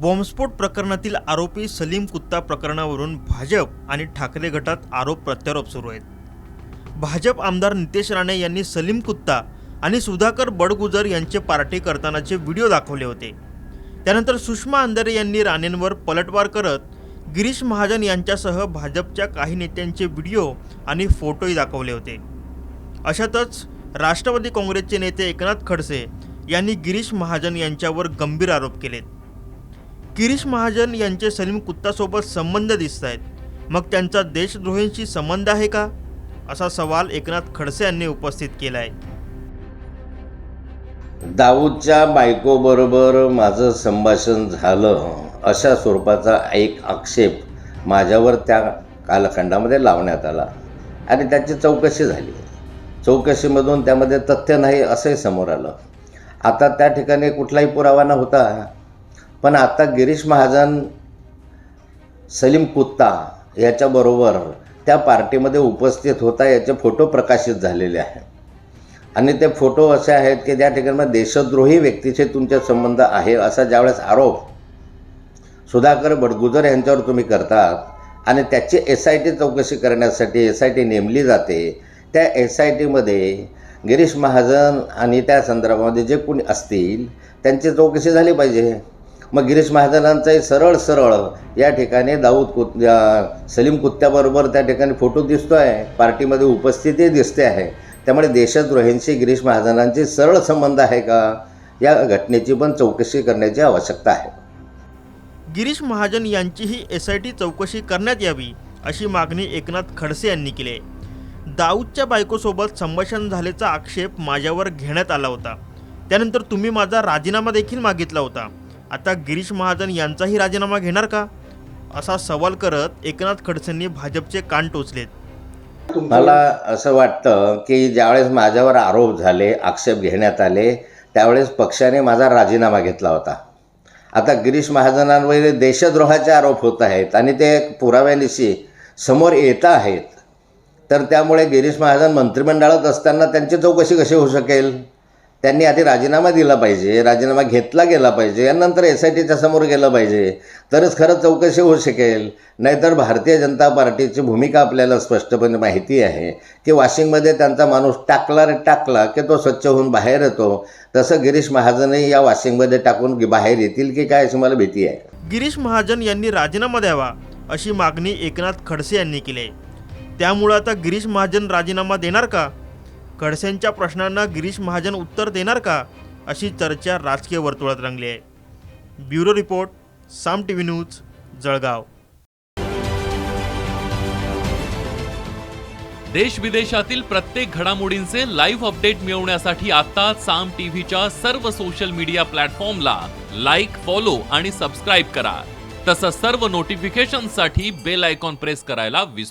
बॉम्बस्फोट प्रकरणातील आरोपी सलीम कुत्ता प्रकरणावरून भाजप आणि ठाकरे गटात आरोप प्रत्यारोप सुरू आहेत. भाजप आमदार नितेश राणे यांनी सलीम कुत्ता आणि सुधाकर बडगुजर यांचे पार्टी करतानाचे व्हिडिओ दाखवले होते. त्यानंतर सुषमा अंधारे यांनी राणेंवर पलटवार करत गिरीश महाजन यांच्यासह भाजपच्या काही नेत्यांचे व्हिडिओ आणि फोटोही दाखवले होते. अशातच राष्ट्रवादी काँग्रेसचे नेते एकनाथ खडसे यांनी गिरीश महाजन यांच्यावर गंभीर आरोप केलेत. गिरीश महाजन यांचे सलीम कुत्तासोबत संबंध दिसत आहेत मग त्यांचा देशद्रोहींशी संबंध आहे का? असा सवाल एकनाथ खडसे यांनी उपस्थित केला आहे दाऊदच्या बायकोबरोबर माझं संभाषण झालं अशा स्वरूपाचा एक आक्षेप माझ्यावर त्या कालखंडामध्ये लावण्यात आला. आणि त्याची चौकशी झाली. चौकशीमधून त्यामध्ये तथ्य नाही असंही समोर आलं. आता त्या ठिकाणी कुठलाही पुरावा नव्हता. पण आता गिरीश महाजन सलीम कुत्ता याच्याबरोबर त्या पार्टीमध्ये उपस्थित होता याचे फोटो प्रकाशित झालेले आहे आणि ते फोटो असे आहेत की त्या ठिकाणी देशद्रोही व्यक्तीचे तुमचे संबंध आहे असा ज्यावेळेस आरोप सुधाकर बडगुजर यांच्यावर तुम्ही करतात आणि त्याची एस आय टी चौकशी करण्यासाठी एस आय टी नेमली जाते त्या एस आय टीमध्ये गिरीश महाजन आणि त्या संदर्भामध्ये जे कोणी असतील त्यांची चौकशी झाली पाहिजे. मग गिरीश महाजनांचाही सरळ सरळ या ठिकाणी दाऊद कुत सलीम कुत्त्याबरोबर त्या ठिकाणी फोटो दिसतो आहे पार्टीमध्ये उपस्थिती दिसते आहे. त्यामुळे देशद्रोहींशी गिरीश महाजनांचे सरळ संबंध आहे का? या घटनेची पण चौकशी करण्याची आवश्यकता आहे. गिरीश महाजन यांचीही एस आय टी चौकशी करण्यात यावी अशी मागणी एकनाथ खडसे यांनी केली. आहे दाऊदच्या बायकोसोबत संभाषण झाल्याचा आक्षेप माझ्यावर घेण्यात आला होता. त्यानंतर तुम्ही माझा राजीनामा देखील मागितला होता. आता गिरीश महाजन यांचाही राजीनामा घेणार का? असा सवाल करत एकनाथ खडसेंनी भाजपचे कान टोचलेत. मला असं वाटतं की ज्यावेळेस माझ्यावर आरोप झाले आक्षेप घेण्यात आले त्यावेळेस पक्षाने माझा राजीनामा घेतला होता. आता गिरीश महाजनांवर देशद्रोहाचे आरोप होत आहेत आणि ते पुराव्यानिशी समोर येत आहेत तर त्यामुळे गिरीश महाजन मंत्रिमंडळात असताना त्यांची चौकशी कशी होऊ शकेल? त्यांनी आधी राजीनामा दिला पाहिजे राजीनामा घेतला गेला पाहिजे यानंतर एस आय टीच्या समोर गेलं पाहिजे. तरच खरंच चौकशी होऊ शकेल. नाहीतर भारतीय जनता पार्टीची भूमिका आपल्याला स्पष्टपणे माहिती आहे की वाशिंगमध्ये त्यांचा माणूस टाकला रे टाकला की तो स्वच्छ होऊन बाहेर येतो. तसं गिरीश महाजनही या वाशिंगमध्ये टाकून बाहेर येतील की काय अशी मला भीती आहे. गिरीश महाजन यांनी राजीनामा द्यावा अशी मागणी एकनाथ खडसे यांनी केली आहे. त्यामुळं आता गिरीश महाजन राजीनामा देणार का? खडसेंच्या प्रश्नांना गिरीश महाजन उत्तर देणार का? अशी चर्चा राजकीय वर्तुळात रंगली आहे. Bureau report Saam T V news Jalgaon. देश विदेशातील प्रत्येक घडामोडींचे लाईव्ह अपडेट मिळवण्यासाठी आता साम टीव्हीच्या सर्व सोशल मीडिया प्लॅटफॉर्मला लाईक फॉलो आणि सबस्क्राईब करा. तसंच सर्व नोटिफिकेशनसाठी बेल आयकॉन प्रेस करायला विसरू